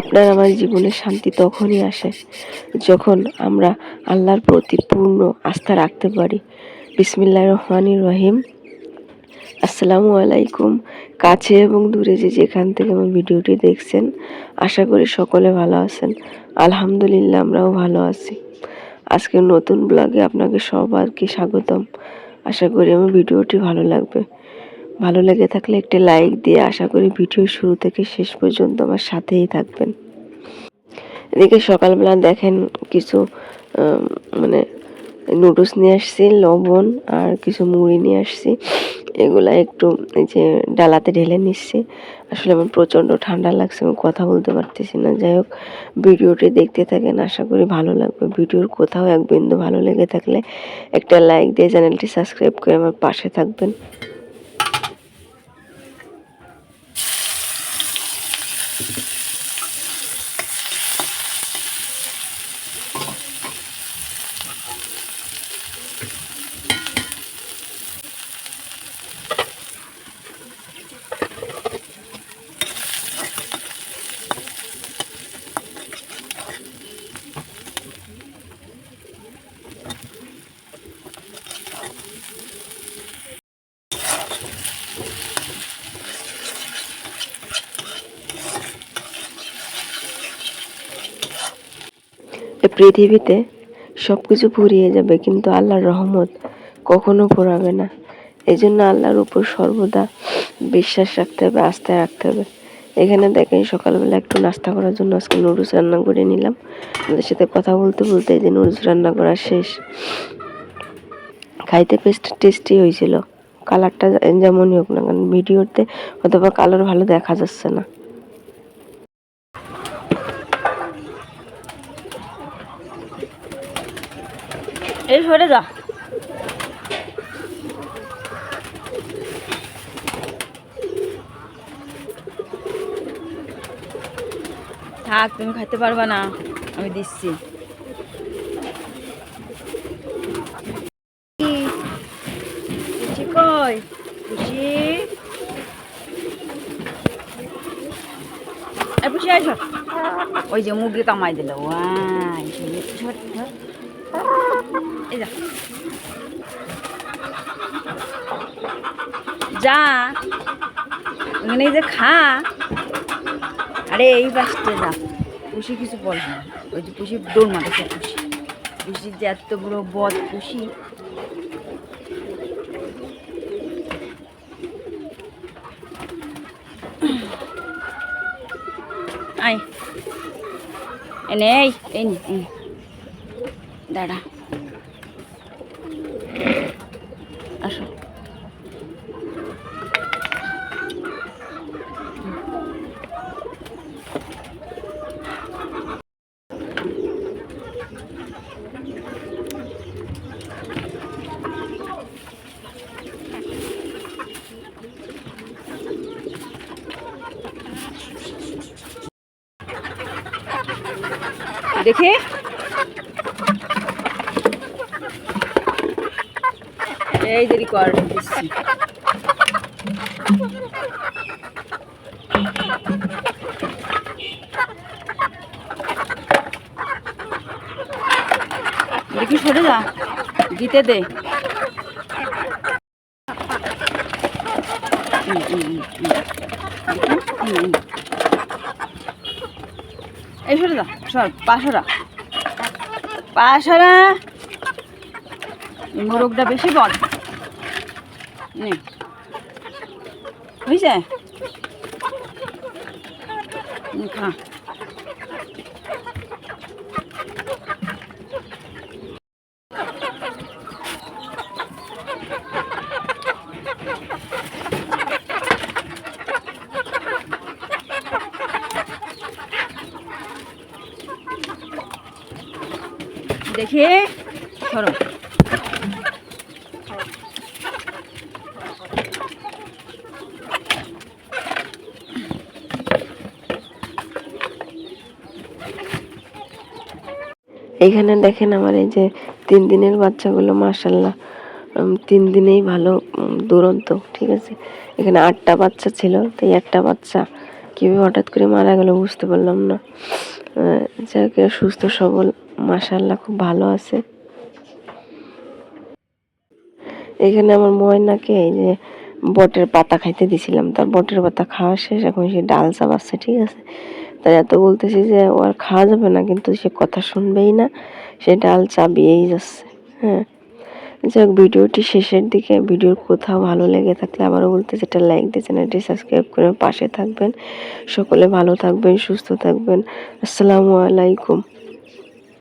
আপনার আমার জীবনে শান্তি তখনই আসে যখন আমরা আল্লাহর প্রতি পূর্ণ আস্থা রাখতে পারি। বিসমিল্লা রহমানির রহিম। আসসালামু আলাইকুম। কাছে এবং দূরে যে যেখান থেকে আমার ভিডিওটি দেখছেন, আশা করি সকলে ভালো আছেন। আলহামদুলিল্লাহ, আমরাও ভালো আছি। আজকে নতুন ব্লগে আপনাকে সবাইকে স্বাগতম। আশা করি আমার ভিডিওটি ভালো লাগবে। ভালো লেগে থাকলে একটি লাইক দিয়ে আশা করি ভিডিও শুরু থেকে শেষ পর্যন্ত আমার সাথেই থাকবেন। এদিকে সকালবেলা দেখেন কিছু মানে নুডলস নিয়ে আসছি, লবণ আর কিছু মুড়ি নিয়ে আসছি। এগুলা একটু এই যে ডালাতে ঢেলে নিচ্ছি। আসলে আমার প্রচণ্ড ঠান্ডা লাগছে, আমি কথা বলতে পারতেছি না। যাই হোক, ভিডিওটি দেখতে থাকেন, আশা করি ভালো লাগবে। ভিডিওর কোথাও এক বিন্দু ভালো লেগে থাকলে একটা লাইক দিয়ে চ্যানেলটি সাবস্ক্রাইব করে আমার পাশে থাকবেন। পৃথিবীতে সব কিছু ফুরিয়ে যাবে, কিন্তু আল্লাহর রহমত কখনো ফুরাবে না। এই জন্য আল্লাহর উপর সর্বদা বিশ্বাস রাখতে হবে, আস্থা রাখতে হবে। এখানে দেখেন সকালবেলা একটু নাস্তা করার জন্য আজকে নুডলস রান্না করে নিলাম। ওদের সাথে কথা বলতে বলতে এই যে নুডলস রান্না করা শেষ। খাইতে পেস্ট টেস্টি হয়েছিল। কালারটা যেমনই হোক না কারণ ভিডিওতে অথবা কালার ভালো দেখা যাচ্ছে না। এই সরে যা। থাক, তুমি খাইতে পারবা না, আমি দিচ্ছি। কই? খুশি? ওই যে মুরগি কামাই দিল, ওয়াই এই যা। ওখানে যে খা। আরে, এই বাসতে যা। পুষি কিছু বলে না। ওই যে পুষি দৌড় মারেছে পুষি। পুষির যে এত বড় বদ পুষি। আয়। এনে, এই এই দাঁড়া। আসো। দেখি। এই দেরি কর। দিচ্ছি দেখি সরে যা দিতে দে। এই সরে যা, সর পাশরা পাশরা মোরগটা বেশি বল নে। হয়েছে খা। দেখি সরো। এইখানে দেখেন আমার এই যে তিন দিনের বাচ্চাগুলো মাসাল্লাহ তিন দিনেই ভালো দুরন্ত, ঠিক আছে? এখানে আটটা বাচ্চা ছিল তো একটা বাচ্চা কীভাবে হঠাৎ করে মারা গেল বুঝতে পারলাম না। যাকে সুস্থ, সবল মাসাল্লাহ খুব ভালো আছে। এখানে আমার ময়নাকে এই যে বটের পাতা খাইতে দিছিলাম। তার বটের পাতা খাওয়া শেষ, এখন সে ডাল চাবাচ্ছে ঠিক আছে? তাই এত বলতেছি যে ও আর খাওয়া যাবে না, কিন্তু সে কথা শুনবেই না, সে ডাল চাবিয়েই যাচ্ছে হ্যাঁ। যাই হোক, ভিডিওটি শেষের দিকে, ভিডিওর কোথাও ভালো লেগে থাকলে আবারও বলতে সেটা লাইক দিয়ে চ্যানেলটি সাবস্ক্রাইব করে পাশে থাকবেন। সকলে ভালো থাকবেন, সুস্থ থাকবেন। আসসালামু আলাইকুম।